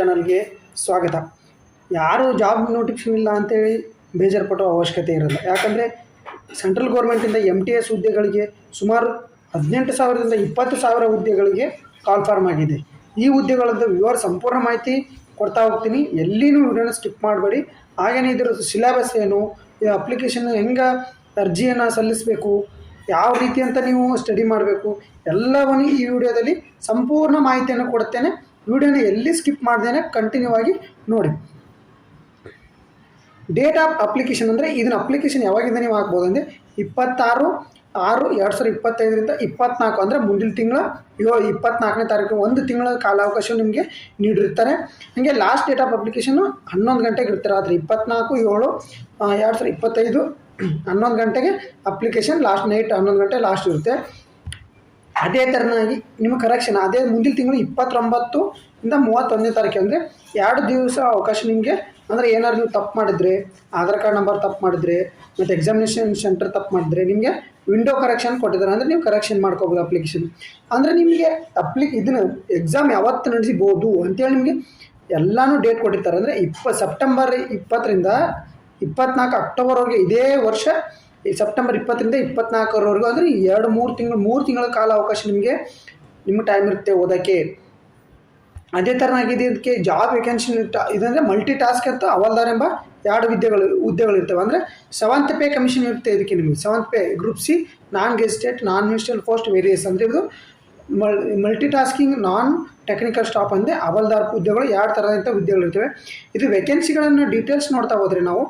ಚಾನಲ್ಗೆ ಸ್ವಾಗತ. ಯಾರು ಜಾಬ್ ನೋಟಿಫಿಕೇಷನ್ ಇಲ್ಲ ಅಂತೇಳಿ ಬೇಜಾರು ಪಡೋ ಅವಶ್ಯಕತೆ ಇರಲ್ಲ. ಯಾಕಂದರೆ ಸೆಂಟ್ರಲ್ ಗೌರ್ಮೆಂಟಿಂದ ಎಂ ಟಿ ಎಸ್ ಹುದ್ದೆಗಳಿಗೆ ಸುಮಾರು ಹದಿನೆಂಟು ಸಾವಿರದಿಂದ ಇಪ್ಪತ್ತು ಸಾವಿರ ಹುದ್ದೆಗಳಿಗೆ ಕಾಲ್ ಫಾರ್ಮ್ ಆಗಿದೆ. ಈ ಹುದ್ದೆಗಳದ್ದು ವಿವರ ಸಂಪೂರ್ಣ ಮಾಹಿತಿ ಕೊಡ್ತಾ ಹೋಗ್ತೀನಿ. ಎಲ್ಲಿನೂ ವಿಡಿಯೋನ ಸ್ಕಿಪ್ ಮಾಡಬೇಡಿ. ಹಾಗೆಯೇ ಇದರ ಸಿಲೆಬಸ್ ಏನು, ಈ ಅಪ್ಲಿಕೇಶನ್ ಹೆಂಗೆ ಅರ್ಜಿಯನ್ನು ಸಲ್ಲಿಸಬೇಕು, ಯಾವ ರೀತಿ ಅಂತ ನೀವು ಸ್ಟಡಿ ಮಾಡಬೇಕು, ಎಲ್ಲವನ್ನೂ ಈ ವಿಡಿಯೋದಲ್ಲಿ ಸಂಪೂರ್ಣ ಮಾಹಿತಿಯನ್ನು ಕೊಡುತ್ತೇನೆ ವಿಡಿಯೋನ ಎಲ್ಲಿ ಸ್ಕಿಪ್ ಮಾಡ್ದೇನೆ ಕಂಟಿನ್ಯೂ ಆಗಿ ನೋಡಿ. ಡೇಟ್ ಆಫ್ ಅಪ್ಲಿಕೇಶನ್ ಅಂದರೆ ಇದನ್ನ ಅಪ್ಲಿಕೇಶನ್ ಯಾವಾಗಿಂದ ನೀವು ಹಾಕ್ಬೋದು ಅಂದರೆ ಇಪ್ಪತ್ತಾರು, ಆರು, ಎರಡು ಸಾವಿರದ ಇಪ್ಪತ್ತೈದರಿಂದ ಇಪ್ಪತ್ನಾಲ್ಕು ಅಂದರೆ ಮುಂದಿನ ತಿಂಗಳ ಏಳು ಇಪ್ಪತ್ನಾಲ್ಕನೇ ತಾರೀಕು ಒಂದು ತಿಂಗಳ ಕಾಲಾವಕಾಶ ನಿಮಗೆ ನೀಡಿರ್ತಾರೆ. ಹಾಗೆ ಲಾಸ್ಟ್ ಡೇಟ್ ಆಫ್ ಅಪ್ಲಿಕೇಶನ್ನು ಹನ್ನೊಂದು ಗಂಟೆಗೆ ಇರ್ತಾರೆ ಆದರೆ ಇಪ್ಪತ್ನಾಲ್ಕು, ಏಳು ಎರಡು ಸಾವಿರದ ಇಪ್ಪತ್ತೈದು ಹನ್ನೊಂದು ಗಂಟೆಗೆ ಅಪ್ಲಿಕೇಶನ್ ಲಾಸ್ಟ್ ನೈಟ್ ಹನ್ನೊಂದು ಗಂಟೆ ಲಾಸ್ಟ್ ಇರುತ್ತೆ. ಅದೇ ಥರನಾಗಿ ನಿಮ್ಮ ಕರೆಕ್ಷನ್ ಅದೇ ಮುಂದಿನ ತಿಂಗಳು ಇಪ್ಪತ್ತೊಂಬತ್ತು ಇಂದ ಮೂವತ್ತೊಂದನೇ ತಾರೀಕು, ಅಂದರೆ ಎರಡು ದಿವಸ ಅವಕಾಶ ನಿಮಗೆ. ಅಂದರೆ ಏನಾದ್ರು ನೀವು ತಪ್ಪು ಮಾಡಿದರೆ, ಆಧಾರ್ ಕಾರ್ಡ್ ನಂಬರ್ ತಪ್ಪು ಮಾಡಿದರೆ, ಮತ್ತು ಎಕ್ಸಾಮಿನೇಷನ್ ಸೆಂಟರ್ ತಪ್ಪು ಮಾಡಿದರೆ ನಿಮಗೆ ವಿಂಡೋ ಕರೆಕ್ಷನ್ ಕೊಟ್ಟಿದ್ದಾರೆ. ಅಂದರೆ ನೀವು ಕರೆಕ್ಷನ್ ಮಾಡ್ಕೋಬೋದು ಅಪ್ಲಿಕೇಶನ್ ಅಂದರೆ ನಿಮಗೆ ಅಪ್ಲಿ ಇದನ್ನು ಎಕ್ಸಾಮ್ ಯಾವತ್ತು ನಡೆಸಿಬೋದು ಅಂತೇಳಿ ನಿಮಗೆ ಎಲ್ಲನೂ ಡೇಟ್ ಕೊಟ್ಟಿರ್ತಾರೆ. ಅಂದರೆ ಇಪ್ಪ ಸೆಪ್ಟೆಂಬರ್ ಇಪ್ಪತ್ತರಿಂದ ಇಪ್ಪತ್ನಾಲ್ಕು ಅಕ್ಟೋಬರ್ವರೆಗೆ ಇದೇ ವರ್ಷ ಈ ಸೆಪ್ಟೆಂಬರ್ ಇಪ್ಪತ್ತರಿಂದ ಇಪ್ಪತ್ನಾಲ್ಕರವರೆಗೂ, ಅಂದರೆ ಎರಡು ಮೂರು ತಿಂಗಳು, ಮೂರು ತಿಂಗಳ ಕಾಲ ಅವಕಾಶ ನಿಮಗೆ ನಿಮ್ಮ ಟೈಮ್ ಇರುತ್ತೆ ಓದೋಕ್ಕೆ. ಅದೇ ಥರನಾಗಿದೆ ಇದಕ್ಕೆ ಜಾಬ್ ವೇಕೆನ್ಸಿ ಇದಂದರೆ ಮಲ್ಟಿ ಟಾಸ್ಕ್ ಅಂತ ಅವಲ್ದಾರ್ ಎಂಬ ಎರಡು ವಿದ್ಯೆಗಳು ಹುದ್ದೆಗಳಿರ್ತವೆ ಅಂದರೆ ಸೆವೆಂತ್ ಪೇ ಕಮಿಷನ್ ಇರುತ್ತೆ ಇದಕ್ಕೆ ನಿಮಗೆ. Seventh pay group C non gazetted non minister post various ಅಂದರೆ ಇದು ಮಲ್ multi tasking non technical staff ಅಂದರೆ ಅವಲ್ದಾರ್ ಹುದ್ದೆಗಳು ಎರಡು ಥರದಂಥ ಹುದ್ದೆಗಳಿರ್ತವೆ ಇದು ವೇಕೆನ್ಸಿಗಳನ್ನು ಡೀಟೇಲ್ಸ್ ನೋಡ್ತಾ ಹೋದರೆ ನಾವು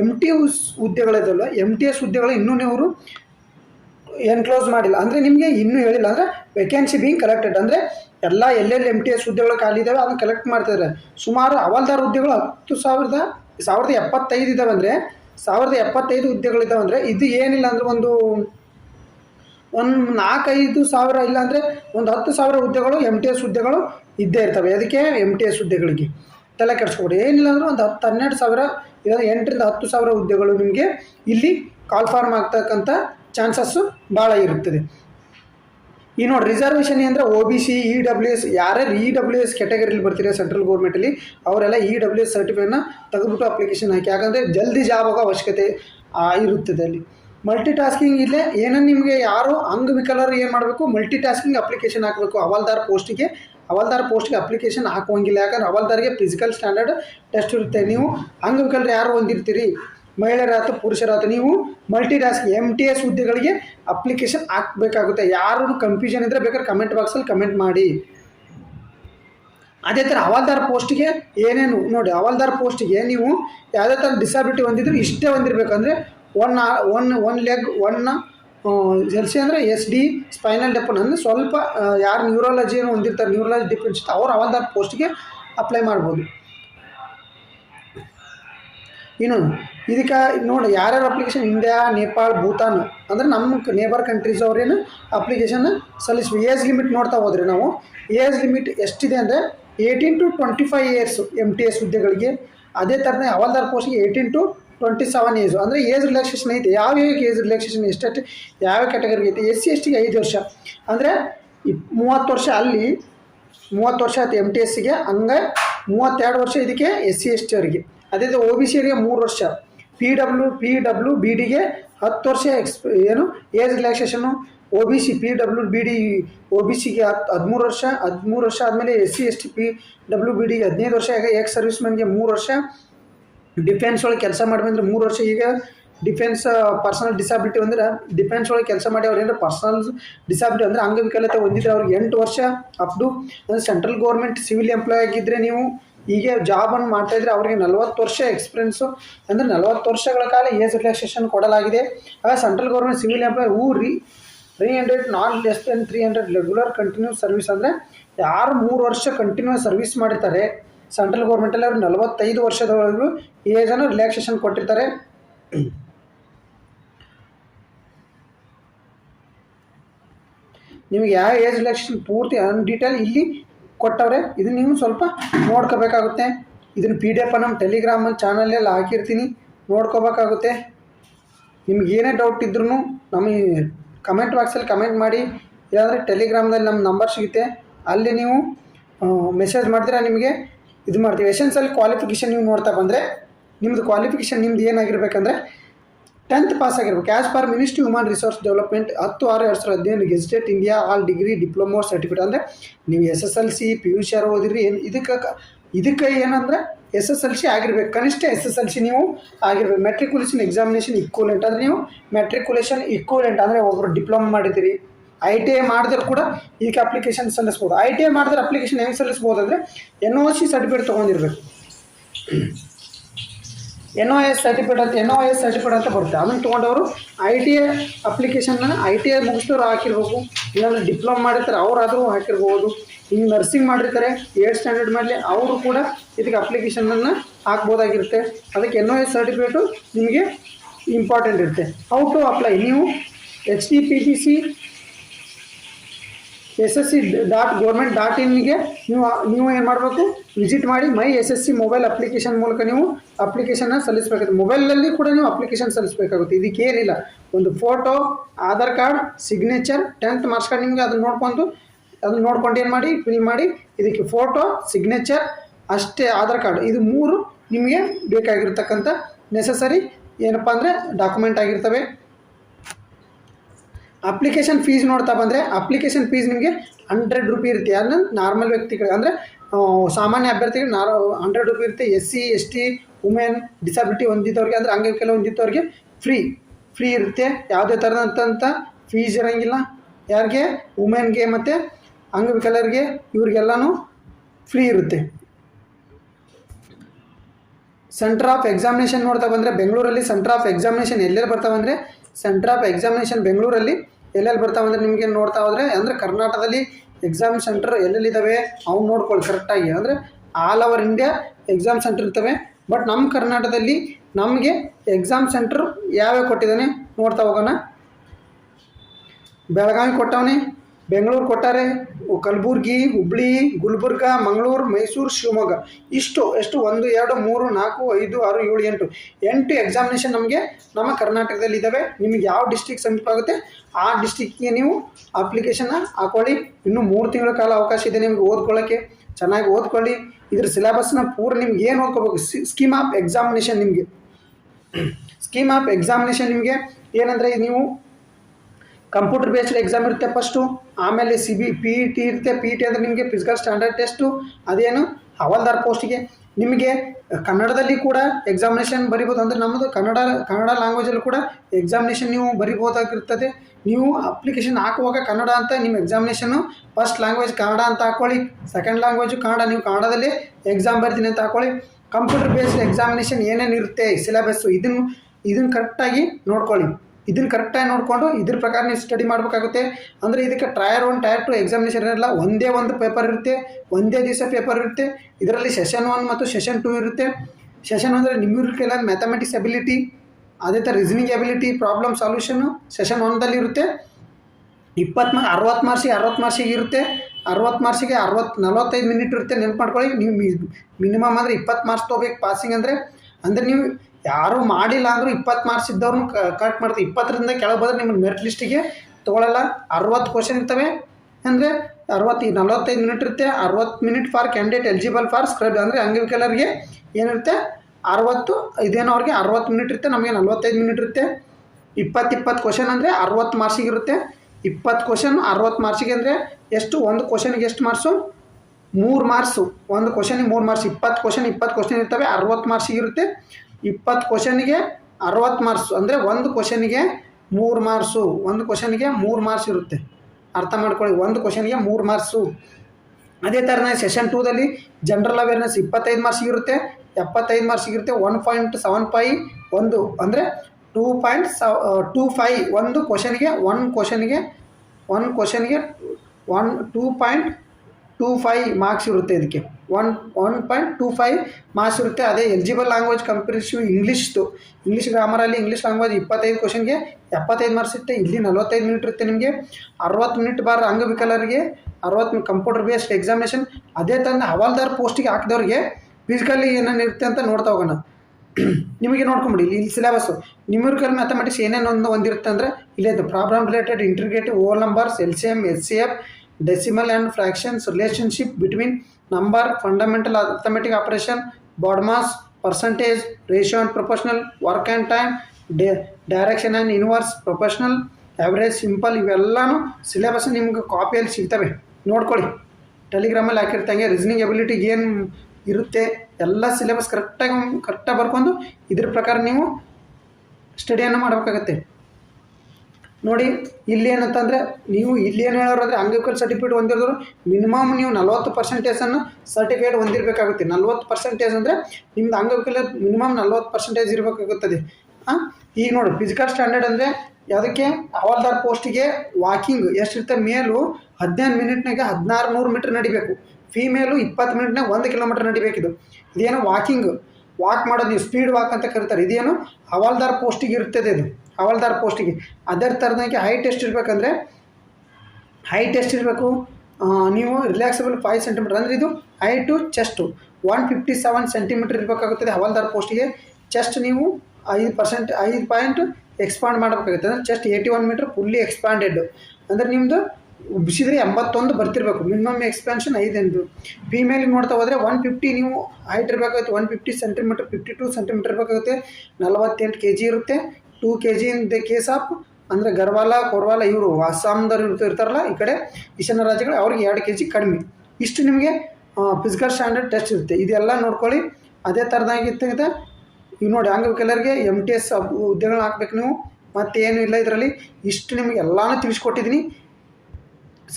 ಎಂ ಟಿ ಎಸ್ ಹುದ್ದೆಗಳಿದಲ್ಲ ಎಂ ಟಿ ಎಸ್ ಹುದ್ದೆಗಳು ಇನ್ನೂ ನೀವು ಎನ್ಕ್ಲೋಸ್ ಮಾಡಿಲ್ಲ. ಅಂದರೆ ನಿಮಗೆ ಇನ್ನೂ ಹೇಳಿಲ್ಲ. ಅಂದರೆ ವೇಕೆನ್ಸಿ ಬೀಂಗ್ ಕಲೆಕ್ಟೆಡ್ ಅಂದರೆ ಎಲ್ಲ ಎಲ್ಲೆಲ್ಲಿ ಎಂ ಟಿ ಎಸ್ ಹುದ್ದೆಗಳು ಖಾಲಿ ಇದ್ದಾವೆ ಅದನ್ನು ಕಲೆಕ್ಟ್ ಮಾಡ್ತಿದ್ದಾರೆ ಸುಮಾರು ಅವಲ್ದಾರ್ ಹುದ್ದೆಗಳು ಹತ್ತು ಸಾವಿರದ ಸಾವಿರದ ಎಪ್ಪತ್ತೈದು ಇದ್ದಾವೆ ಅಂದರೆ, ಸಾವಿರದ ಎಪ್ಪತ್ತೈದು ಹುದ್ದೆಗಳಿದ್ದಾವೆ ಅಂದರೆ ಇದು ಏನಿಲ್ಲ ಅಂದರೆ ಒಂದು ಒಂದು ನಾಲ್ಕೈದು ಸಾವಿರ ಇಲ್ಲ ಅಂದರೆ ಒಂದು ಹತ್ತು ಸಾವಿರ ಹುದ್ದೆಗಳು ಎಂ ಟಿ ಎಸ್ ಹುದ್ದೆಗಳು ಇದ್ದೇ ಇರ್ತವೆ. ಅದಕ್ಕೆ ಎಂ ಟಿ ಎಸ್ ಹುದ್ದೆಗಳಿಗೆ ತಲೆ ಕೆಡಿಸ್ಕೊಬಿಡಿ. ಏನಿಲ್ಲ ಅಂದ್ರೆ ಒಂದು ಹತ್ತು, ಹನ್ನೆರಡು ಸಾವಿರ ಇಲ್ಲ ಎಂಟರಿಂದ ಹತ್ತು ಸಾವಿರ ಹುದ್ದೆಗಳು ನಿಮಗೆ ಇಲ್ಲಿ ಕಾಲ್ ಫಾರ್ಮ್ ಆಗ್ತಕ್ಕಂಥ ಚಾನ್ಸಸ್ಸು ಭಾಳ ಇರುತ್ತದೆ. ಈ ನೋಡಿ ರಿಸರ್ವೇಷನ್ ಅಂದರೆ O B C E W S ಯಾರ್ಯಾರು ಇ ಡಬ್ಲ್ಯೂ ಎಸ್ ಕ್ಯಾಟಗರಿಲಿ ಬರ್ತೀರಾ ಸೆಂಟ್ರಲ್ ಗೌರ್ಮೆಂಟಲ್ಲಿ ಅವರೆಲ್ಲ ಇ ಡಬ್ಲ್ಯೂ ಎಸ್ ಸರ್ಟಿಫಿಕೇಟ್ನ ತೆಗೆದುಬಿಟ್ಟು ಅಪ್ಲಿಕೇಶನ್ ಹಾಕಿ. ಯಾಕಂದರೆ ಜಲ್ದಿ ಜಾಬ್ ಆಗೋ ಅವಶ್ಯಕತೆ ಇರುತ್ತದೆ ಅಲ್ಲಿ. ಮಲ್ಟಿ ಟಾಸ್ಕಿಂಗ್ ಇಲ್ಲೇ ಏನೋ ನಿಮಗೆ ಯಾರು ಅಂಗವಿಕಲರು ಏನು ಮಾಡಬೇಕು? ಮಲ್ಟಿ ಟಾಸ್ಕಿಂಗ್ ಅಪ್ಲಿಕೇಶನ್ ಹಾಕಬೇಕು. ಹವಾಲ್ದಾರ್ ಪೋಸ್ಟಿಗೆ. ಹವಾಲ್ದಾರ್ ಪೋಸ್ಟ್ಗೆ ಅಪ್ಲಿಕೇಶನ್ ಹಾಕುವಂಗಿಲ್ಲ. ಯಾಕಂದ್ರೆ ಹವಾಲ್ದಾರ್ಗೆ ಫಿಸಿಕಲ್ ಸ್ಟ್ಯಾಂಡರ್ಡ್ ಟೆಸ್ಟ್ ಇರುತ್ತೆ. ನೀವು ಅಂಗವಿಕಲರು ಯಾರು ಹೊಂದಿರ್ತೀರಿ? ಮಹಿಳೆಯರಾಯ್ತು ಪುರುಷರಾಯ್ತು ನೀವು multi task M T S ಹುದ್ದೆಗಳಿಗೆ ಅಪ್ಲಿಕೇಶನ್ ಹಾಕಬೇಕಾಗುತ್ತೆ. ಯಾರು ಕನ್ಫ್ಯೂಷನ್ ಇದ್ದರೆ ಬೇಕಾದ್ರೆ ಕಮೆಂಟ್ ಬಾಕ್ಸಲ್ಲಿ ಕಮೆಂಟ್ ಮಾಡಿ. ಅದೇ ಥರ ಹವಾಲ್ದಾರ್ ಪೋಸ್ಟಿಗೆ ಏನೇನು, ನೋಡಿ ಹವಾಲ್ದಾರ್ ಪೋಸ್ಟಿಗೆ ನೀವು ಯಾವುದೇ ಥರ ಡಿಸಬಿಲಿಟಿ ಹೊಂದಿದ್ರು ಇಷ್ಟೇ ಹೊಂದಿರಬೇಕಂದ್ರೆ one one one leg, one L C ಅಂದರೆ ಎಸ್ ಡಿ, ಸ್ಪೈನಲ್ ಡೆಪನ್ ಅಂದರೆ ಸ್ವಲ್ಪ ಯಾರು ನ್ಯೂರಾಲಜಿಯನ್ನು ಹೊಂದಿರ್ತಾರೆ ನ್ಯೂರಾಲಜಿ ಡಿಫೆನ್ಸ್ ಅವ್ರು ಅವಾಗ ಪೋಸ್ಟ್ಗೆ ಅಪ್ಲೈ ಮಾಡ್ಬೋದು. ಇನ್ನು ಇದಕ್ಕೆ ನೋಡಿ, ಯಾರ್ಯಾರು ಅಪ್ಲಿಕೇಶನ್ ಇಂಡಿಯಾ ನೇಪಾಳ ಭೂತಾನ್ ಅಂದರೆ ನಮ್ಮ ನೇಬರ್ ಕಂಟ್ರೀಸ್ ಅವ್ರೇನು ಅಪ್ಲಿಕೇಶನ್ ಸಲ್ಲಿಸ್ಬೇಕು ಏಜ್ ಲಿಮಿಟ್ ನೋಡ್ತಾ ಹೋದ್ರೆ ನಾವು ಏಜ್ ಲಿಮಿಟ್ ಎಷ್ಟಿದೆ ಅಂದರೆ eighteen to twenty five years M T S ಹುದ್ದೆಗಳಿಗೆ. ಅದೇ ಥರನೇ ಹವಾಲ್ದಾರ್ ಪೋಸ್ಟ್ಗೆ eighteen to twenty seven age ಅಂದರೆ ಏಜ್ ರಿಲ್ಯಾಕ್ಸೇಷನ್ ಐತೆ. ಯಾವ ಏಜ್ ರಿಲ್ಯಾಕ್ಸೇಷನ್ ಎಷ್ಟೆಷ್ಟು ಯಾವ ಕ್ಯಾಟಗರಿ ಐತೆ? ಎಸ್ ಸಿ, ಎಸ್ ಟಿಗೆ ಐದು ವರ್ಷ. ಅಂದರೆ ಇಪ್ ಮೂವತ್ತು ವರ್ಷ ಅಲ್ಲಿ, ಮೂವತ್ತು ವರ್ಷ ಆಯ್ತು ಎಂ ಟಿ ಎಸ್ಸಿಗೆ ಹಂಗೆ ಮೂವತ್ತೆರಡು ವರ್ಷ ಇದಕ್ಕೆ ಎಸ್ ಸಿ, ಎಸ್ ಟಿ ಅವರಿಗೆ. ಅದೇ ಒ ಬಿ ಸಿ ಅವರಿಗೆ ಮೂರು ವರ್ಷ. P W P W B ಡಿಗೆ ಹತ್ತು ವರ್ಷ ಎಕ್ಸ್ ಏನು? Age relaxation O B C P W B D O B ಸಿಗೆ ಹತ್ತು ಹದಿಮೂರು ವರ್ಷ. ಹದಿಮೂರು ವರ್ಷ ಆದಮೇಲೆ S C, S T P W B ಡಿಗೆ ಹದಿನೈದು ವರ್ಷ. ಆಗ ಎಕ್ಸ್ ಸರ್ವಿಸ್ ಮ್ಯಾನ್ಗೆ ಮೂರು ವರ್ಷ. ಡಿಫೆನ್ಸ್ ಒಳಗೆ ಕೆಲಸ ಮಾಡಿ ಅಂದ್ರೆ ಮೂರು ವರ್ಷ ಈಗ ಡಿಫೆನ್ಸ್ ಪರ್ಸನಲ್ ಡಿಸಾಬಿಲಿಟಿ ಅಂದ್ರೆ ಡಿಫೆನ್ಸ್ ಒಳಗೆ ಕೆಲಸ ಮಾಡಿ ಅವ್ರು ಏನಾರು ಪರ್ಸನಲ್ ಡಿಸಾಬಿಲಿಟಿ ಅಂದರೆ ಅಂಗವಿಕಲತೆ ಹೊಂದಿದ್ರೆ ಅವ್ರಿಗೆ ಎಂಟು ವರ್ಷ ಅಪ್ ಟು ಅಂದರೆ ಸೆಂಟ್ರಲ್ ಗೌರ್ಮೆಂಟ್ ಸಿವಿಲ್ ಎಂಪ್ಲಾಯ್ ಆಗಿದ್ದರೆ ನೀವು ಹೀಗೆ ಜಾಬನ್ನು ಮಾಡ್ತಾಯಿದ್ರೆ ಅವರಿಗೆ ನಲ್ವತ್ತು ವರ್ಷ ಎಕ್ಸ್ಪೀರಿಯನ್ಸು ಅಂದರೆ ನಲವತ್ತು ವರ್ಷಗಳ ಕಾಲ ಏಜ್ ರಿಲ್ಯಾಕ್ಸೇಷನ್ ಕೊಡಲಾಗಿದೆ. ಆಗ central government civil employee who ರೀ three hundred not less than three hundred regular continuous service ಅಂದರೆ ಯಾರು ಮೂರು ವರ್ಷ ಕಂಟಿನ್ಯೂಸ್ ಸರ್ವಿಸ್ ಮಾಡಿರ್ತಾರೆ ಸೆಂಟ್ರಲ್ ಗೌರ್ಮೆಂಟಲ್ಲಿ ಅವರು ನಲವತ್ತೈದು ವರ್ಷದವರೆಗೂ ಏಜನ್ನು ರಿಲ್ಯಾಕ್ಸೇಷನ್ ಕೊಟ್ಟಿರ್ತಾರೆ. ನಿಮಗೆ ಯಾವ ಏಜ್ ರಿಲ್ಯಾಕ್ಸೇಷನ್ ಪೂರ್ತಿ ಅನ್ ಡೀಟೇಲ್ ಇಲ್ಲಿ ಕೊಟ್ಟವ್ರೆ ಇದನ್ನು ನೀವು ಸ್ವಲ್ಪ ನೋಡ್ಕೋಬೇಕಾಗುತ್ತೆ. ಇದನ್ನು ಪಿ ಡಿ ಎಫ್ ನಮ್ಮ ಟೆಲಿಗ್ರಾಮ್ ಚಾನಲಲ್ಲಿ ಹಾಕಿರ್ತೀನಿ, ನೋಡ್ಕೋಬೇಕಾಗುತ್ತೆ. ನಿಮ್ಗೆ ಏನೇ ಡೌಟ್ ಇದ್ರೂ ನಮ್ಮ ಕಮೆಂಟ್ ಬಾಕ್ಸಲ್ಲಿ ಕಮೆಂಟ್ ಮಾಡಿ, ಇಲ್ಲಾಂದರೆ ಟೆಲಿಗ್ರಾಮ್ದಲ್ಲಿ ನಮ್ಮ ನಂಬರ್ ಸಿಗುತ್ತೆ. ಅಲ್ಲಿ ನೀವು ಮೆಸೇಜ್ ಮಾಡಿದ್ರೆ ನಿಮಗೆ? ಇದು ಮಾಡ್ತೀವಿ. ಎಸೆನ್ಸಲ್ಲಿ ಕ್ವಾಲಿಫಿಕೇಷನ್ ನೀವು ನೋಡ್ತಾ ಬಂದರೆ ನಿಮ್ಮದು ಕ್ವಾಲಿಫಿಕೇಷನ್ ನಿಮ್ದು ಏನಾಗಿರ್ಬೇಕಂದ್ರೆ ಟೆಂತ್ ಪಾಸ್ ಆಗಿರ್ಬೇಕು. As per ministry human resource development ಹತ್ತು ಆರು ಎರಡು ಸಾವಿರದ ಹದಿನೇಳು gazette India all degree diploma certificate ಅಂದರೆ ನೀವು S S L C P U C or ಓದಿರಿ ಏನು ಇದಕ್ಕೆ ಇದಕ್ಕೆ ಏನಂದ್ರೆ ಎಸ್ ಎಸ್ ಎಲ್ ಸಿ ಆಗಿರ್ಬೇಕು. ಕನಿಷ್ಠ ಎಸ್ ಎಸ್ ಎಲ್ ಸಿ ನೀವು ಆಗಿರ್ಬೇಕು. ಮೆಟ್ರಿಕುಲೇಷನ್ ಎಕ್ಸಾಮಿನೇಷನ್ ಇಕ್ವಲೆಂಟ್ ಅಂದರೆ ನೀವು ಮೆಟ್ರಿಕುಲೇಷನ್ ಇಕ್ವಲೆಂಟ್ ಅಂದರೆ ಒಬ್ಬರು ಡಿಪ್ಲೊಮಾ ಮಾಡಿದ್ದೀರಿ. ಐ ಟಿ ಐ ಮಾಡಿದ್ರೆ ಕೂಡ ಈಗ ಅಪ್ಲಿಕೇಶನ್ ಸಲ್ಲಿಸ್ಬೋದು. ಐ ಟಿ ಐ ಮಾಡಿದ್ರೆ ಅಪ್ಲಿಕೇಶನ್ ಹೆಂಗೆ ಸಲ್ಲಿಸ್ಬೋದು ಅಂದರೆ ಎನ್ ಒ ಸಿ ಸರ್ಟಿಫಿಕೇಟ್ ತೊಗೊಂಡಿರ್ಬೇಕು. ಎನ್ ಒ ಎಸ್ ಸರ್ಟಿಫಿಕೇಟ್ ಅಂತ ಎನ್ ಒ ಎಸ್ ಸರ್ಟಿಫಿಕೇಟ್ ಅಂತ ಬರುತ್ತೆ. ಅದನ್ನು ತೊಗೊಂಡವರು ಐ ಟಿ ಐ ಅಪ್ಲಿಕೇಶನ್ನ ಐ ಟಿ ಐ ಮುಗಿಸಿದವ್ರು ಹಾಕಿರ್ಬೇಕು. ಇಲ್ಲಾಂದ್ರೆ ಡಿಪ್ಲೊಮಾ ಮಾಡಿರ್ತಾರೆ, ಅವರಾದರೂ ಹಾಕಿರ್ಬೋದು. ಹಿಂಗೆ ನರ್ಸಿಂಗ್ ಮಾಡಿರ್ತಾರೆ ಏಟ್ ಸ್ಟ್ಯಾಂಡರ್ಡ್ ಮಾಡಲಿ, ಅವರು ಕೂಡ ಇದಕ್ಕೆ ಅಪ್ಲಿಕೇಶನನ್ನು ಹಾಕ್ಬೋದಾಗಿರುತ್ತೆ. ಅದಕ್ಕೆ ಎನ್ ಒ ಎಸ್ ಸರ್ಟಿಫಿಕೇಟು ನಿಮಗೆ ಇಂಪಾರ್ಟೆಂಟ್ ಇರುತ್ತೆ. ಹೌ ಟು ಅಪ್ಲೈ ನೀವು H D P T C S S C dot government dot ಇನ್ಗೆ ನೀವು ನೀವು ಏನು ಮಾಡಬೇಕು? ವಿಸಿಟ್ ಮಾಡಿ my S S C mobile application ಮೂಲಕ ನೀವು ಅಪ್ಲಿಕೇಶನ್ನ ಸಲ್ಲಿಸಬೇಕಾಗುತ್ತೆ. ಮೊಬೈಲಲ್ಲಿ ಕೂಡ ನೀವು ಅಪ್ಲಿಕೇಶನ್ ಸಲ್ಲಿಸಬೇಕಾಗುತ್ತೆ. ಇದಕ್ಕೆ ಏನಿಲ್ಲ. ಒಂದು photo, Aadhaar card, signature, tenth marks card ನಿಮಗೆ ಅದನ್ನ ನೋಡ್ಕೊಂಡು ಅದನ್ನ ನೋಡ್ಕೊಂಡು ಏನು ಮಾಡಿ, ಫಿಲ್ ಮಾಡಿ, ಇದಕ್ಕೆ ಫೋಟೋ, ಸಿಗ್ನೇಚರ್, ಅಷ್ಟೇ ಆಧಾರ್ ಕಾರ್ಡ್. ಇದು ಮೂರು ನಿಮಗೆ ಬೇಕಾಗಿರ್ತಕ್ಕಂಥ ನೆಸಸರಿ ಏನಪ್ಪ ಅಂದರೆ ಡಾಕ್ಯುಮೆಂಟ್ ಆಗಿರ್ತವೆ. ಅಪ್ಲಿಕೇಶನ್ ಫೀಸ್ ನೋಡ್ತಾ ಬಂದರೆ ಅಪ್ಲಿಕೇಶನ್ ಫೀಸ್ ನಿಮಗೆ ಹಂಡ್ರೆಡ್ ರುಪಿ ಇರುತ್ತೆ. ಅದನ್ನ ನಾರ್ಮಲ್ ವ್ಯಕ್ತಿಗಳು, ಅಂದರೆ ಸಾಮಾನ್ಯ ಅಭ್ಯರ್ಥಿಗಳು ನಾರ್ ಹಂಡ್ರೆಡ್ ರುಪಿ ಇರುತ್ತೆ. S C S T women disability ಹೊಂದಿದ್ದವ್ರಿಗೆ ಅಂದರೆ ಅಂಗವಿಕಲ ಹೊಂದಿದ್ದವ್ರಿಗೆ ಫ್ರೀ ಫ್ರೀ ಇರುತ್ತೆ. ಯಾವುದೇ ಥರದಂಥ ಫೀಸ್ ಇರೋಂಗಿಲ್ಲ. ಯಾರಿಗೆ? ವುಮೆನ್ಗೆ ಮತ್ತು ಅಂಗವಿಕಲರಿಗೆ ಇವ್ರಿಗೆಲ್ಲನೂ ಫ್ರೀ ಇರುತ್ತೆ. ಸೆಂಟರ್ ಆಫ್ ಎಕ್ಸಾಮಿನೇಷನ್ ನೋಡ್ತಾ ಬಂದರೆ, ಬೆಂಗಳೂರಲ್ಲಿ ಸೆಂಟರ್ ಆಫ್ ಎಕ್ಸಾಮಿನೇಷನ್ ಎಲ್ಲೆಲ್ಲಿ ಬರ್ತಾವಂದರೆ ಸೆಂಟರ್ ಆಫ್ ಎಕ್ಸಾಮಿನೇಷನ್ ಬೆಂಗಳೂರಲ್ಲಿ ಎಲ್ಲೆಲ್ಲಿ ಬರ್ತಾವಂದ್ರೆ ನಿಮಗೆ ನೋಡ್ತಾ ಹೋದರೆ, ಅಂದರೆ ಕರ್ನಾಟಕದಲ್ಲಿ ಎಕ್ಸಾಮ್ ಸೆಂಟರ್ ಎಲ್ಲೆಲ್ಲಿದ್ದಾವೆ ಅವ್ನು ನೋಡ್ಕೊಳ್ಳಿ ಕರೆಕ್ಟಾಗಿ ಅಂದರೆ all over India exam centre ಇರ್ತವೆ. ಬಟ್ ನಮ್ಮ ಕರ್ನಾಟಕದಲ್ಲಿ ನಮಗೆ ಎಕ್ಸಾಮ್ ಸೆಂಟ್ರ್ ಯಾವ್ಯಾವ ಕೊಟ್ಟಿದ್ದಾನೆ ನೋಡ್ತಾ ಹೋಗೋಣ. ಬೆಳಗಾವಿ ಕೊಟ್ಟವನೆ. ಬೆಂಗಳೂರು ಕೊಟ್ಟಾರೆ ಕಲಬುರ್ಗಿ, ಹುಬ್ಳಿ, ಗುಲ್ಬರ್ಗ, ಮಂಗಳೂರು, ಮೈಸೂರು, ಶಿವಮೊಗ್ಗ. ಇಷ್ಟು, ಎಷ್ಟು? ಒಂದು, ಎರಡು, ಮೂರು, ನಾಲ್ಕು, ಐದು, ಆರು, ಏಳು, ಎಂಟು. ಎಂಟು ಎಕ್ಸಾಮಿನೇಷನ್ ನಮಗೆ ನಮ್ಮ ಕರ್ನಾಟಕದಲ್ಲಿ ಇದ್ದಾವೆ ನಿಮಗೆ ಯಾವ ಡಿಸ್ಟಿಕ್ ಸಮೀಪ ಆಗುತ್ತೆ, ಆ ಡಿಸ್ಟಿಕ್ಗೆ ನೀವು ಅಪ್ಲಿಕೇಶನ್ನ ಹಾಕೊಳ್ಳಿ. ಇನ್ನೂ ಮೂರು ತಿಂಗಳ ಕಾಲ ಅವಕಾಶ ಇದೆ ನಿಮ್ಗೆ ಓದ್ಕೊಳ್ಳೋಕ್ಕೆ. ಚೆನ್ನಾಗಿ ಓದ್ಕೊಳ್ಳಿ. ಇದ್ರ ಸಿಲೆಬಸ್ನ ಪೂರ ನಿಮ್ಗೆ ಏನು ಓದ್ಕೋಬೇಕು? ಸ್ಕೀಮ್ ಆಫ್ ಎಕ್ಸಾಮಿನೇಷನ್ ನಿಮಗೆ. ಸ್ಕೀಮ್ ಆಫ್ ಎಕ್ಸಾಮಿನೇಷನ್ ನಿಮಗೆ ಏನಂದರೆ, ನೀವು ಕಂಪ್ಯೂಟರ್ ಬೇಸ್ಡ್ ಎಕ್ಸಾಮ್ ಇರುತ್ತೆ ಫಸ್ಟು ಆಮೇಲೆ C B P E T ಇರುತ್ತೆ. ಪಿ ಇ ಟಿ ಅಂದರೆ ನಿಮಗೆ ಫಿಸಿಕಲ್ ಸ್ಟ್ಯಾಂಡರ್ಡ್ ಟೆಸ್ಟು ಅದೇನು? ಹವಾಲ್ದಾರ್ ಪೋಸ್ಟಿಗೆ ನಿಮಗೆ ಕನ್ನಡದಲ್ಲಿ ಕೂಡ ಎಕ್ಸಾಮಿನೇಷನ್ ಬರಿಬೋದು. ಅಂದರೆ ನಮ್ಮದು ಕನ್ನಡ ಕನ್ನಡ ಲ್ಯಾಂಗ್ವೇಜಲ್ಲಿ ಕೂಡ ಎಕ್ಸಾಮಿನೇಷನ್ ನೀವು ಬರಿಬೋದಾಗಿರ್ತದೆ. ನೀವು ಅಪ್ಲಿಕೇಶನ್ ಹಾಕುವಾಗ ಕನ್ನಡ ಅಂತ, ನಿಮ್ಮ ಎಕ್ಸಾಮಿನೇಷನ್ನು ಫಸ್ಟ್ ಲ್ಯಾಂಗ್ವೇಜ್ ಕನ್ನಡ ಅಂತ ಹಾಕ್ಕೊಳ್ಳಿ ಸೆಕೆಂಡ್ ಲ್ಯಾಂಗ್ವೇಜು ಕನ್ನಡ. ನೀವು ಕನ್ನಡದಲ್ಲಿ ಎಕ್ಸಾಮ್ ಬರ್ತೀನಿ ಅಂತ ಹಾಕ್ಕೊಳ್ಳಿ ಕಂಪ್ಯೂಟರ್ ಬೇಸ್ಡ್ ಎಕ್ಸಾಮಿನೇಷನ್ ಏನೇನು ಇರುತ್ತೆ ಸಿಲೆಬಸ್ಸು ಇದನ್ನು ಇದನ್ನು ಕರೆಕ್ಟಾಗಿ ನೋಡ್ಕೊಳ್ಳಿ. ಇದನ್ನು ಕರೆಕ್ಟಾಗಿ ನೋಡಿಕೊಂಡು ಇದ್ರ ಪ್ರಕಾರ ನೀವು ಸ್ಟಡಿ ಮಾಡಬೇಕಾಗುತ್ತೆ. ಅಂದರೆ ಇದಕ್ಕೆ tier one tier two examination ಇರಲ್ಲ. ಒಂದೇ ಒಂದು ಪೇಪರ್ ಇರುತ್ತೆ. ಒಂದೇ ದಿವಸ ಪೇಪರ್ ಇರುತ್ತೆ. ಇದರಲ್ಲಿ ಸೆಷನ್ ಒನ್ ಮತ್ತು ಸೆಷನ್ ಟು ಇರುತ್ತೆ. ಸೆಷನ್ ಅಂದರೆ ನ್ಯೂಮರಿಕಲ್ ಆ್ಯಂಡ್ ಮ್ಯಾಥಮೆಟಿಕ್ಸ್ ಅಬಿಲಿಟಿ ಅದೇ ಥರ reasoning ability problem solution session ಒನ್ದಲ್ಲಿ ಇರುತ್ತೆ. ಇಪ್ಪತ್ತು ಅರವತ್ತು ಮಾರ್ಸಿಗೆ ಅರವತ್ತು ಮಾರ್ಸಿಗೆ ಇರುತ್ತೆ. ಅರವತ್ತು ಮಾರ್ಸಿಗೆ ಅರವತ್ತು, ನಲವತ್ತೈದು ಮಿನಿಟ್ ಇರುತ್ತೆ. ನೆನ್ಪು ಮಾಡ್ಕೊಳ್ಳಿ. ನೀವು ಮಿನಿಮಮ್ ಅಂದರೆ ಇಪ್ಪತ್ತು ಮಾರ್ಕ್ಸ್ ತೊಗೋಬೇಕು. ಪಾಸಿಂಗ್ ಅಂದರೆ ಅಂದರೆ ನೀವು ಯಾರೂ ಮಾಡಿಲ್ಲ ಅಂದರೂ ಇಪ್ಪತ್ತು ಮಾರ್ಕ್ಸ್ ಇದ್ದವ್ರನ್ನ ಕರೆಕ್ಟ್ ಮಾಡ್ತೀವಿ. ಇಪ್ಪತ್ತರಿಂದ ಕೆಳಗೆ ಬಂದರೆ ನಿಮ್ಮ ಮೆರಿಟ್ ಲಿಸ್ಟಿಗೆ ತೊಗೊಳಲ್ಲ. ಅರವತ್ತು ಕ್ವಶನ್ ಇರ್ತವೆ. ಅಂದರೆ ಅರವತ್ತು ನಲವತ್ತೈದು ಮಿನಿಟ್ ಇರುತ್ತೆ. ಅರವತ್ತು minute for candidate eligible for scribe ಅಂದರೆ ಅಂಗವಿಕಲರಿಗೆ ಏನಿರುತ್ತೆ? ಅರವತ್ತು, ಇದೇನೋ ಅವ್ರಿಗೆ ಅರವತ್ತು ಮಿನಿಟ್ ಇರುತ್ತೆ, ನಮಗೆ ನಲವತ್ತೈದು ಮಿನಿಟ್ ಇರುತ್ತೆ. ಇಪ್ಪತ್ತು ಇಪ್ಪತ್ತು ಕ್ವಶನ್ ಅಂದರೆ ಅರವತ್ತು ಮಾರ್ಕ್ಸಿಗೆ ಇರುತ್ತೆ. ಇಪ್ಪತ್ತು ಕ್ವಶನ್ ಅರವತ್ತು ಮಾರ್ಕ್ಸಿಗೆ ಅಂದರೆ ಎಷ್ಟು? ಒಂದು ಕ್ವಶನ್ಗೆ ಎಷ್ಟು ಮಾರ್ಕ್ಸು ಮೂರು ಮಾರ್ಕ್ಸು ಒಂದು ಕ್ವಶನಿಗೆ ಮೂರು ಮಾರ್ಕ್ಸ್ ಇಪ್ಪತ್ತು ಕ್ವಶನ್ ಇಪ್ಪತ್ತು ಕ್ವಶನ್ ಇರ್ತವೆ. ಅರವತ್ತು ಮಾರ್ಕ್ಸಿಗೆ ಇರುತ್ತೆ. ಇಪ್ಪತ್ತು ಕ್ವಶನ್ಗೆ ಅರವತ್ತು ಮಾರ್ಕ್ಸು ಅಂದರೆ ಒಂದು ಕ್ವಶನ್ಗೆ ಮೂರು ಮಾರ್ಕ್ಸು ಒಂದು ಕ್ವಶನ್ಗೆ ಮೂರು ಮಾರ್ಕ್ಸ್ ಇರುತ್ತೆ. ಅರ್ಥ ಮಾಡ್ಕೊಳ್ಳಿ, ಒಂದು ಕ್ವಶನ್ಗೆ ಮೂರು ಮಾರ್ಕ್ಸು ಅದೇ ಥರನೇ ಸೆಷನ್ ಟೂದಲ್ಲಿ ಜನರಲ್ ಅವೇರ್ನೆಸ್ ಇಪ್ಪತ್ತೈದು ಮಾರ್ಕ್ಸಿಗೆ ಇರುತ್ತೆ, ಎಪ್ಪತ್ತೈದು ಮಾರ್ಕ್ಸಿಗೆ ಇರುತ್ತೆ ಒನ್ ಪಾಯಿಂಟ್ ಸೆವೆನ್ ಫೈ ಒಂದು, ಅಂದರೆ ಟೂ ಪಾಯಿಂಟ್ ಸ ಟೂ ಫೈ ಒಂದು ಕ್ವಶನ್ಗೆ ಒನ್ ಕ್ವಶನ್ಗೆ ಒನ್ ಕ್ವಶನ್ಗೆ one two point two five marks ಇರುತ್ತೆ ಇದಕ್ಕೆ. One one point two five marks ಇರುತ್ತೆ. ಅದೇ ಎಲಿಜಿಬಲ್ ಲ್ಯಾಂಗ್ವೇಜ್ ಕಂಪೇರಿಸಿವ್ ಇಂಗ್ಲೀಷ್ದು ಇಂಗ್ಲೀಷ್ ಗ್ರಾಮರಲ್ಲಿ ಇಂಗ್ಲೀಷ್ ಲ್ಯಾಂಗ್ವೇಜ್ ಇಪ್ಪತ್ತೈದು ಕ್ವಶನ್ಗೆ ಎಪ್ಪತ್ತೈದು ಮಾರ್ಕ್ಸ್ ಇರುತ್ತೆ. ಇಲ್ಲಿ ನಲ್ವತ್ತೈದು ಮಿನಿಟ್ ಇರುತ್ತೆ ನಿಮಗೆ. ಅರವತ್ತು ಮಿನಿಟ್ ಬಾರ್ ಅಂಗವಿಕಲರಿಗೆ ಅರವತ್ತು ಕಂಪ್ಯೂಟರ್ ಬೇಸ್ಡ್ ಎಕ್ಸಾಮಿನೇಷನ್ ಅದೇ ತಂದು ಹವಾಲ್ದಾರ್ ಪೋಸ್ಟಿಗೆ ಹಾಕಿದವ್ರಿಗೆ ಫಿಸಿಕಲಿ ಏನೇನು ಇರುತ್ತೆ ಅಂತ ನೋಡ್ತಾ ಹೋಗೋಣ. ನಿಮಗೆ ನೋಡ್ಕೊಂಬಿಡಿ, ಇಲ್ಲಿ ಇಲ್ಲಿ ಸಿಲೆಬಸ್ಸು ನ್ಯೂಮರಿಕಲ್ ಮ್ಯಾಥಮೆಟಿಕ್ಸ್ ಏನೇನು ಒಂದು ಒಂದಿರುತ್ತೆ ಅಂದರೆ ಇಲ್ಲೇ problem related integrative whole numbers L C M S C F decimal and fractions relationship between number fundamental arithmetic operation BODMAS percentage ratio and proportional work and time direction and inverse proportional average simple ಇವೆಲ್ಲನೂ syllabus ನಿಮ್ಗೆ ಕಾಪಿಯಲ್ಲಿ ಸಿಗ್ತವೆ. ನೋಡ್ಕೊಳ್ಳಿ. ಟೆಲಿಗ್ರಾಮಲ್ಲಿ ಹಾಕಿರ್ತಂಗೆ reasoning ability ಏನು ಇರುತ್ತೆ, ಎಲ್ಲ syllabus ಕರೆಕ್ಟಾಗಿ ಕರೆಕ್ಟಾಗಿ ಬರ್ಕೊಂಡು ಇದ್ರ ಪ್ರಕಾರ ನೀವು ಸ್ಟಡಿಯನ್ನು ಮಾಡಬೇಕಾಗತ್ತೆ. ನೋಡಿ, ಇಲ್ಲಿ ಏನಂತಂದರೆ ನೀವು ಇಲ್ಲಿ ಏನು ಹೇಳೋರು ಅಂದರೆ ಅಂಗವಿಕಲ್ ಸರ್ಟಿಫಿಕೇಟ್ ಹೊಂದಿರೋದ್ರು ಮಿನಿಮಮ್ ನೀವು ನಲ್ವತ್ತು ಪರ್ಸೆಂಟೇಜನ್ನು ಸರ್ಟಿಫಿಕೇಟ್ ಹೊಂದಿರಬೇಕಾಗುತ್ತೆ. ನಲ್ವತ್ತು ಪರ್ಸೆಂಟೇಜ್ ಅಂದರೆ ನಿಮ್ದು ಅಂಗವಿಕಲ ಮಿನಿಮಮ್ ನಲ್ವತ್ತು ಪರ್ಸೆಂಟೇಜ್ ಇರಬೇಕಾಗುತ್ತದೆ. ಹಾಂ ಈಗ ನೋಡಿ ಫಿಸಿಕಲ್ ಸ್ಟ್ಯಾಂಡರ್ಡ್ ಅಂದರೆ ಯಾವುದಕ್ಕೆ? ಹವಾಲ್ದಾರ್ ಪೋಸ್ಟಿಗೆ ವಾಕಿಂಗ್ ಎಷ್ಟಿರುತ್ತೆ? ಮೇಲು ಹದಿನೈದು ಮಿನಿಟ್ನಾಗೆ ಹದಿನಾರು ನೂರು ಮೀಟ್ರ್ ನಡಿಬೇಕು. ಫೀಮೇಲು ಇಪ್ಪತ್ತು ಮಿನಿಟ್ನಾಗ ಒಂದು ಕಿಲೋಮೀಟ್ರ್ ನಡಿಬೇಕಿದು. ಇದೇನು ವಾಕಿಂಗ್ ವಾಕ್ ಮಾಡೋದು ನೀವು ಸ್ಪೀಡ್ ವಾಕ್ ಅಂತ ಕರೀತಾರೆ. ಇದೇನು ಹವಾಲ್ದಾರ್ ಪೋಸ್ಟಿಗೆ ಇರ್ತದೆ ಇದು. ಹವಾಲ್ದಾರ್ ಪೋಸ್ಟಿಗೆ. ಅದರ ಥರದಂಗೆ ಹೈಟ್ ಎಷ್ಟು ಇರಬೇಕಂದ್ರೆ ಹೈಟ್ ಎಷ್ಟಿರಬೇಕು ನೀವು ರಿಲ್ಯಾಕ್ಸಬಲ್ ಫೈವ್ ಸೆಂಟಿಮೀಟರ್ ಅಂದರೆ ಇದು height chest one fifty seven centimetre ಇರಬೇಕಾಗುತ್ತದೆ ಹವಾಲ್ದಾರ್ ಪೋಸ್ಟಿಗೆ. ಚೆಸ್ಟ್ ನೀವು ಐದು ಪರ್ಸೆಂಟ್ ಐದು ಪಾಯಿಂಟ್ ಎಕ್ಸ್ಪಾಂಡ್ ಮಾಡಬೇಕಾಗುತ್ತೆ. ಅಂದರೆ chest eighty one metre fully expanded ಅಂದರೆ ನಿಮ್ಮದು ಬಿಸಿದ್ರೆ ಎಂಬತ್ತೊಂದು ಬರ್ತಿರಬೇಕು. Minimum expansion ಐದೆಂಟು. ಫೀಮೇಲಿಗೆ ನೋಡ್ತಾ ಹೋದರೆ ಒನ್ ಫಿಫ್ಟಿ ನೀವು ಹೈಟ್ ಇರಬೇಕಾಗುತ್ತೆ. One fifty centimetre fifty two centimetre ಇರಬೇಕಾಗುತ್ತೆ. ನಲವತ್ತೆಂಟು ಕೆ ಜಿ ಇರುತ್ತೆ. Two K G in the case of. ಅಂದರೆ ಗರ್ವಾಲ, ಕೊರ್ವಾಲ ಇವರು ಅಸ್ಸಾಂದವ್ರು ಇರ್ತ ಇರ್ತಾರಲ್ಲ ಈ ಕಡೆ ಈಶಾನ್ಯ ರಾಜ್ಯಗಳು ಅವ್ರಿಗೆ ಎರಡು ಕೆ ಜಿ ಕಡಿಮೆ. ಇಷ್ಟು ನಿಮಗೆ ಫಿಸಿಕಲ್ ಸ್ಟ್ಯಾಂಡರ್ಡ್ ಟೆಸ್ಟ್ ಇರುತ್ತೆ. ಇದೆಲ್ಲ ನೋಡ್ಕೊಳ್ಳಿ. ಅದೇ ಥರದಾಗಿರ್ತದೆ ಈಗ ನೋಡಿ ಅಂಗವಿಕಲರಿಗೆ ಎಂ ಟಿ ಎಸ್ ಹುದ್ದೆಗಳನ್ನ ಹಾಕ್ಬೇಕು ನೀವು. ಮತ್ತೇನು ಇಲ್ಲ ಇದರಲ್ಲಿ. ಇಷ್ಟು ನಿಮಗೆ ಎಲ್ಲನೂ ತಿಳಿಸ್ಕೊಟ್ಟಿದ್ದೀನಿ.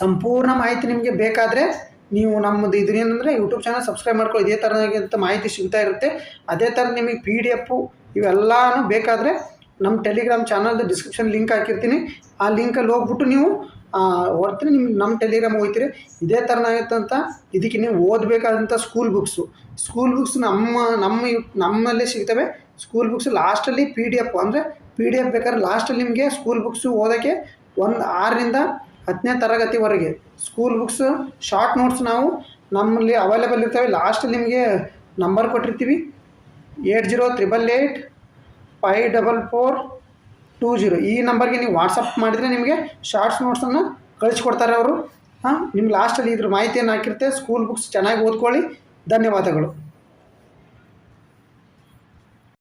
ಸಂಪೂರ್ಣ ಮಾಹಿತಿ ನಿಮಗೆ ಬೇಕಾದರೆ ನೀವು ನಮ್ಮದು ಇದೇನಂದ್ರೆ ಯೂಟ್ಯೂಬ್ ಚಾನಲ್ ಸಬ್ಸ್ಕ್ರೈಬ್ ಮಾಡ್ಕೊಳ್ಳಿ. ಇದೇ ಥರದಾಗಿಂಥ ಮಾಹಿತಿ ಸಿಗ್ತಾ ಇರುತ್ತೆ. ಅದೇ ಥರ ನಿಮಗೆ ಪಿ ಡಿ ಎಫು ಇವೆಲ್ಲನೂ ಬೇಕಾದರೆ ನಮ್ಮ ಟೆಲಿಗ್ರಾಮ್ ಚಾನಲ್ದು ಡಿಸ್ಕ್ರಿಪ್ಷನ್ ಲಿಂಕ್ ಹಾಕಿರ್ತೀನಿ. ಆ ಲಿಂಕಲ್ಲಿ ಹೋಗ್ಬಿಟ್ಟು ನೀವು ಹೊರ್ತೀನಿ ನಿಮ್ಮ ನಮ್ಮ ಟೆಲಿಗ್ರಾಮ್ ಹೋಗ್ತೀರಿ. ಇದೇ ಥರನಾಗಿತ್ತಂತ ಇದಕ್ಕೆ ನೀವು ಓದಬೇಕಾದಂಥ ಸ್ಕೂಲ್ ಬುಕ್ಸು ಸ್ಕೂಲ್ ಬುಕ್ಸ್ ನಮ್ಮ ನಮ್ಮ ನಮ್ಮಲ್ಲೇ ಸಿಗ್ತವೆ. ಸ್ಕೂಲ್ ಬುಕ್ಸ್ ಲಾಸ್ಟಲ್ಲಿ ಪಿ ಡಿ ಎಫ್ ಅಂದರೆ ಪಿ ಡಿ ಎಫ್ ಬೇಕಾದ್ರೆ ಲಾಸ್ಟಲ್ಲಿ ನಿಮಗೆ ಸ್ಕೂಲ್ ಬುಕ್ಸು ಓದೋಕ್ಕೆ ಒಂದು ಆರರಿಂದ ಹತ್ತನೇ ತರಗತಿವರೆಗೆ ಸ್ಕೂಲ್ ಬುಕ್ಸ್ ಶಾರ್ಟ್ ನೋಟ್ಸ್ ನಾವು ನಮ್ಮಲ್ಲಿ ಅವೈಲೇಬಲ್ ಇರ್ತವೆ. ಲಾಸ್ಟಲ್ಲಿ ನಿಮಗೆ ನಂಬರ್ ಕೊಟ್ಟಿರ್ತೀವಿ. Eight zero triple eight five double four two zero ಈ ನಂಬರ್ಗೆ ನೀವು ವಾಟ್ಸಪ್ ಮಾಡಿದರೆ ನಿಮಗೆ ಶಾರ್ಟ್ಸ್ ನೋಟ್ಸನ್ನು ಕಳಿಸ್ಕೊಡ್ತಾರೆ ಅವರು. ಹಾಂ ನಿಮ್ಮ ಲಾಸ್ಟಲ್ಲಿ ಇದ್ರ ಮಾಹಿತಿಯನ್ನು ಹಾಕಿರುತ್ತೆ. ಸ್ಕೂಲ್ ಬುಕ್ಸ್ ಚೆನ್ನಾಗಿ ಓದ್ಕೊಳ್ಳಿ. ಧನ್ಯವಾದಗಳು.